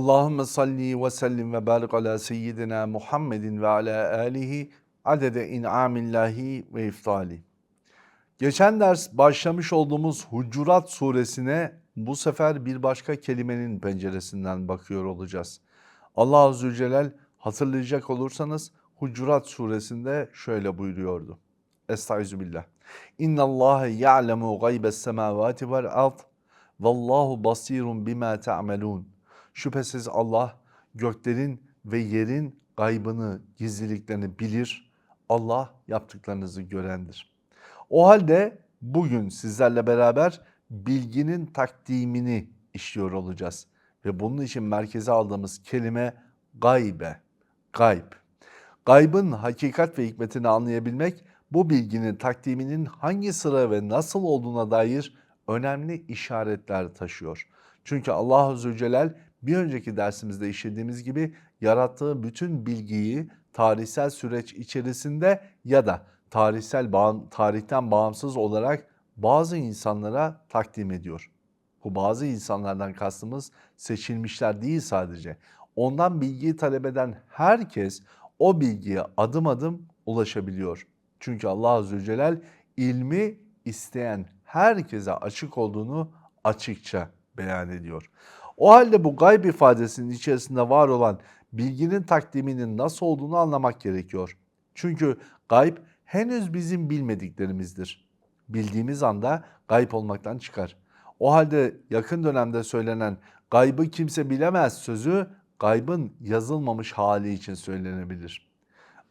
Allahümme salli ve sellim ve barik ala seyyidina Muhammedin ve ala alihi adede in'amillahi ve iftali. Geçen ders başlamış olduğumuz Hucurat suresine bu sefer bir başka kelimenin penceresinden bakıyor olacağız. Allah Azze Celal hatırlayacak olursanız Hucurat suresinde şöyle buyuruyordu. Estağfirullah. İnna Allah ya'lemu gaybes semavati vel ard. Vallahu basirun bima ta'malun. Şüphesiz Allah göklerin ve yerin gaybını, gizliliklerini bilir. Allah yaptıklarınızı görendir. O halde bugün sizlerle beraber bilginin takdimini işliyor olacağız. Ve bunun için merkeze aldığımız kelime gaybe, gayb. Gaybın hakikat ve hikmetini anlayabilmek bu bilginin takdiminin hangi sıra ve nasıl olduğuna dair önemli işaretler taşıyor. Çünkü Allah Azze ve bir önceki dersimizde işlediğimiz gibi yarattığı bütün bilgiyi tarihsel süreç içerisinde ya da tarihsel bağ, tarihten bağımsız olarak bazı insanlara takdim ediyor. Bu bazı insanlardan kastımız seçilmişler değil sadece. Ondan bilgiyi talep eden herkes o bilgiye adım adım ulaşabiliyor. Çünkü Allah Azze ve Celal ilmi isteyen herkese açık olduğunu açıkça beyan ediyor. O halde bu gayb ifadesinin içerisinde var olan bilginin takdiminin nasıl olduğunu anlamak gerekiyor. Çünkü gayb henüz bizim bilmediklerimizdir. Bildiğimiz anda gayb olmaktan çıkar. O halde yakın dönemde söylenen gaybı kimse bilemez sözü gaybın yazılmamış hali için söylenebilir.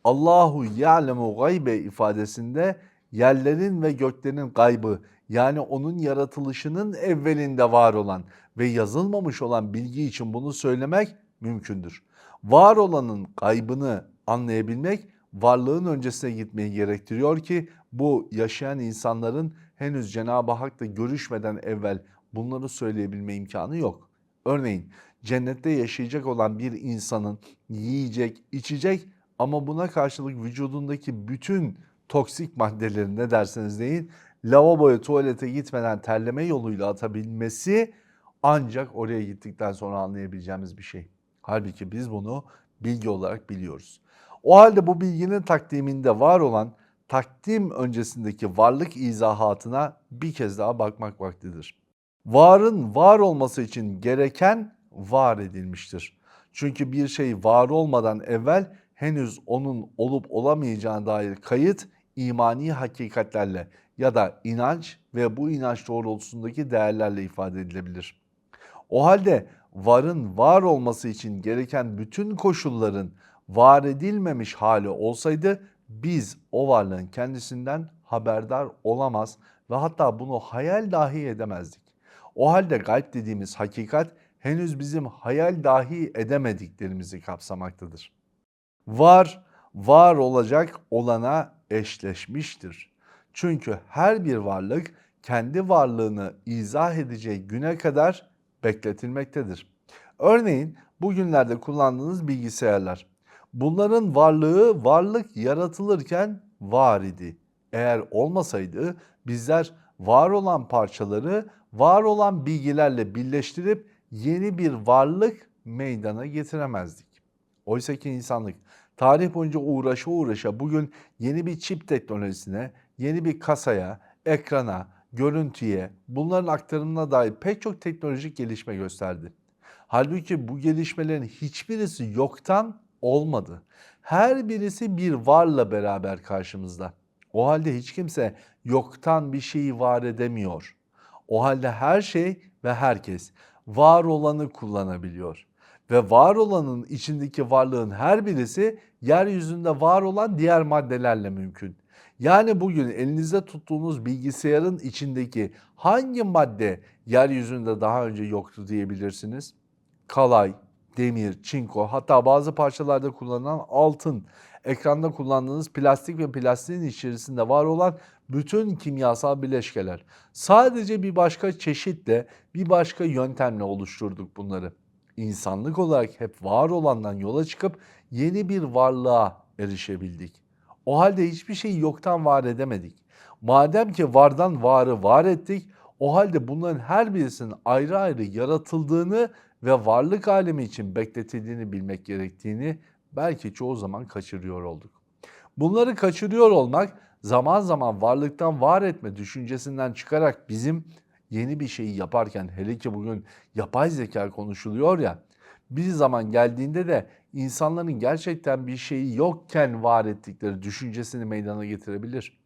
Allahu ya'lemu gaybe ifadesinde yerlerin ve göklerin gaybı yani onun yaratılışının evvelinde var olan ve yazılmamış olan bilgi için bunu söylemek mümkündür. Var olanın gaybını anlayabilmek varlığın öncesine gitmeyi gerektiriyor ki bu yaşayan insanların henüz Cenab-ı Hak'la görüşmeden evvel bunları söyleyebilme imkanı yok. Örneğin cennette yaşayacak olan bir insanın yiyecek, içecek ama buna karşılık vücudundaki bütün toksik maddeleri ne derseniz deyin lavaboya tuvalete gitmeden terleme yoluyla atabilmesi ancak oraya gittikten sonra anlayabileceğimiz bir şey. Halbuki biz bunu bilgi olarak biliyoruz. O halde bu bilginin takdiminde var olan takdim öncesindeki varlık izahatına bir kez daha bakmak vaktidir. Varın var olması için gereken var edilmiştir. Çünkü bir şey var olmadan evvel henüz onun olup olamayacağına dair kayıt imani hakikatlerle ya da inanç ve bu inanç doğrultusundaki değerlerle ifade edilebilir. O halde varın var olması için gereken bütün koşulların var edilmemiş hali olsaydı biz o varlığın kendisinden haberdar olamaz ve hatta bunu hayal dahi edemezdik. O halde gayb dediğimiz hakikat henüz bizim hayal dahi edemediklerimizi kapsamaktadır. Var, var olacak olana eşleşmiştir. Çünkü her bir varlık kendi varlığını izah edeceği güne kadar bekletilmektedir. Örneğin bugünlerde kullandığınız bilgisayarlar. Bunların varlığı varlık yaratılırken var idi. Eğer olmasaydı bizler var olan parçaları var olan bilgilerle birleştirip yeni bir varlık meydana getiremezdik. Oysa ki insanlık tarih boyunca uğraşa uğraşa bugün yeni bir çip teknolojisine, yeni bir kasaya, ekrana, görüntüye, bunların aktarımına dair pek çok teknolojik gelişme gösterdi. Halbuki bu gelişmelerin hiçbirisi yoktan olmadı. Her birisi bir varla beraber karşımızda. O halde hiç kimse yoktan bir şeyi var edemiyor. O halde her şey ve herkes var olanı kullanabiliyor. Ve var olanın içindeki varlığın her birisi yeryüzünde var olan diğer maddelerle mümkün. Yani bugün elinizde tuttuğunuz bilgisayarın içindeki hangi madde yeryüzünde daha önce yoktu diyebilirsiniz? Kalay, demir, çinko hatta bazı parçalarda kullanılan altın, ekranda kullandığınız plastik ve plastiğin içerisinde var olan bütün kimyasal bileşkeler. Sadece bir başka çeşitle, bir başka yöntemle oluşturduk bunları. İnsanlık olarak hep var olandan yola çıkıp yeni bir varlığa erişebildik. O halde hiçbir şeyi yoktan var edemedik. Madem ki vardan varı var ettik, o halde bunların her birisinin ayrı ayrı yaratıldığını ve varlık alemi için bekletildiğini bilmek gerektiğini belki çoğu zaman kaçırıyor olduk. Bunları kaçırıyor olmak zaman zaman varlıktan var etme düşüncesinden çıkarak bizim yeni bir şeyi yaparken hele ki bugün yapay zeka konuşuluyor ya bir zaman geldiğinde de insanların gerçekten bir şeyi yokken var ettikleri düşüncesini meydana getirebilir.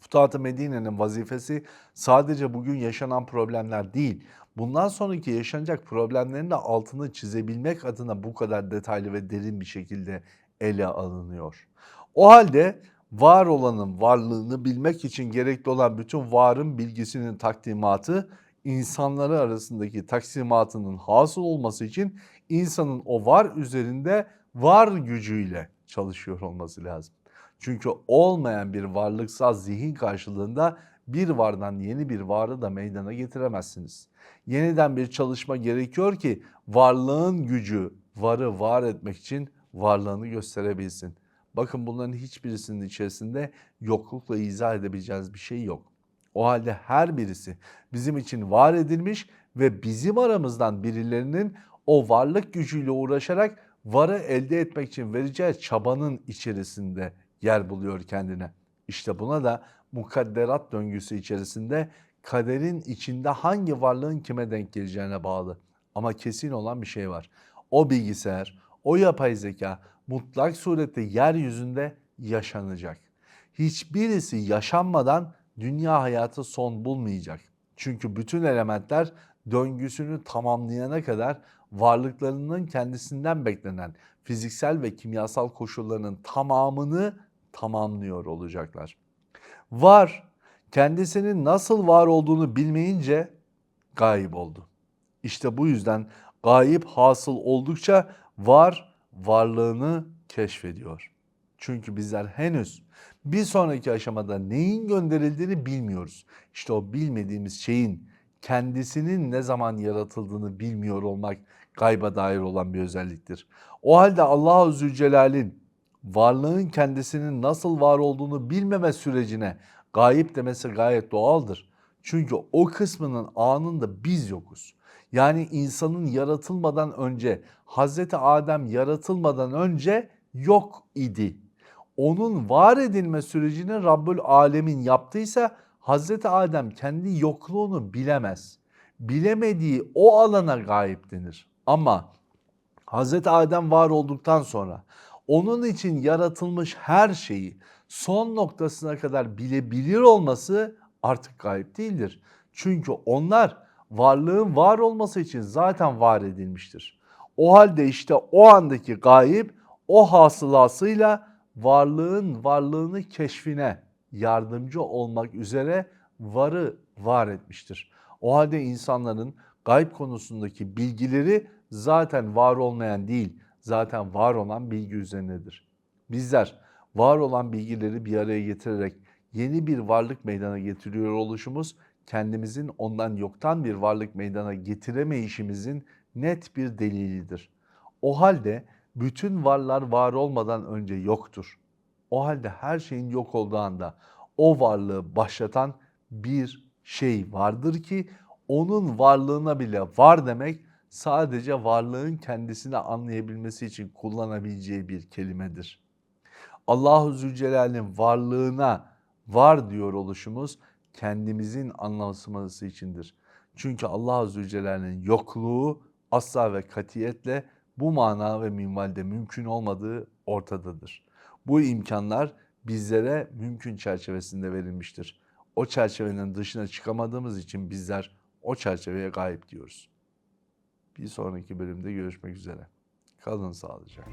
Futuhat-ı Medine'nin vazifesi sadece bugün yaşanan problemler değil, bundan sonraki yaşanacak problemlerin de altını çizebilmek adına bu kadar detaylı ve derin bir şekilde ele alınıyor. O halde var olanın varlığını bilmek için gerekli olan bütün varın bilgisinin takdimatı insanları arasındaki taksimatının hasıl olması için insanın o var üzerinde var gücüyle çalışıyor olması lazım. Çünkü olmayan bir varlıksal zihin karşılığında bir vardan yeni bir varı da meydana getiremezsiniz. Yeniden bir çalışma gerekiyor ki varlığın gücü varı var etmek için varlığını gösterebilsin. Bakın bunların hiçbirisinin içerisinde yoklukla izah edebileceğiniz bir şey yok. O halde her birisi bizim için var edilmiş ve bizim aramızdan birilerinin o varlık gücüyle uğraşarak varı elde etmek için vereceği çabanın içerisinde yer buluyor kendine. İşte buna da mukadderat döngüsü içerisinde kaderin içinde hangi varlığın kime denk geleceğine bağlı. Ama kesin olan bir şey var. O bilgisayar, o yapay zeka mutlak surette yeryüzünde yaşanacak. Hiçbirisi yaşanmadan dünya hayatı son bulmayacak. Çünkü bütün elementler döngüsünü tamamlayana kadar varlıklarının kendisinden beklenen fiziksel ve kimyasal koşullarının tamamını tamamlıyor olacaklar. Var, kendisinin nasıl var olduğunu bilmeyince gayip oldu. İşte bu yüzden gayip hasıl oldukça var varlığını keşfediyor. Çünkü bizler henüz bir sonraki aşamada neyin gönderildiğini bilmiyoruz. İşte o bilmediğimiz şeyin kendisinin ne zaman yaratıldığını bilmiyor olmak gayba dair olan bir özelliktir. O halde Allah-u Zülcelal'in varlığın kendisinin nasıl var olduğunu bilmeme sürecine gayip demesi gayet doğaldır. Çünkü o kısmının anında biz yokuz. Yani insanın yaratılmadan önce, Hazreti Adem yaratılmadan önce yok idi. Onun var edilme sürecini Rabbül Alemin yaptıysa Hazreti Adem kendi yokluğunu bilemez. Bilemediği o alana gayip denir. Ama Hazreti Adem var olduktan sonra onun için yaratılmış her şeyi son noktasına kadar bilebilir olması artık gayip değildir. Çünkü onlar varlığın var olması için zaten var edilmiştir. O halde işte o andaki gayip o hasılasıyla varlığın varlığını keşfine yardımcı olmak üzere varı var etmiştir. O halde insanların gayb konusundaki bilgileri zaten var olmayan değil, zaten var olan bilgi üzerinedir. Bizler var olan bilgileri bir araya getirerek yeni bir varlık meydana getiriyor oluşumuz kendimizin ondan yoktan bir varlık meydana getiremeyişimizin net bir delilidir. O halde bütün varlar var olmadan önce yoktur. O halde her şeyin yok olduğu anda o varlığı başlatan bir şey vardır ki onun varlığına bile var demek sadece varlığın kendisini anlayabilmesi için kullanabileceği bir kelimedir. Allahu Zülcelal'in varlığına var diyor oluşumuz kendimizin anlaşılması içindir. Çünkü Allah Azze ve Celle'nin yokluğu asla ve katiyetle bu mana ve minvalde mümkün olmadığı ortadadır. Bu imkanlar bizlere mümkün çerçevesinde verilmiştir. O çerçevenin dışına çıkamadığımız için bizler o çerçeveye gayip diyoruz. Bir sonraki bölümde görüşmek üzere. Kalın sağlıcakla.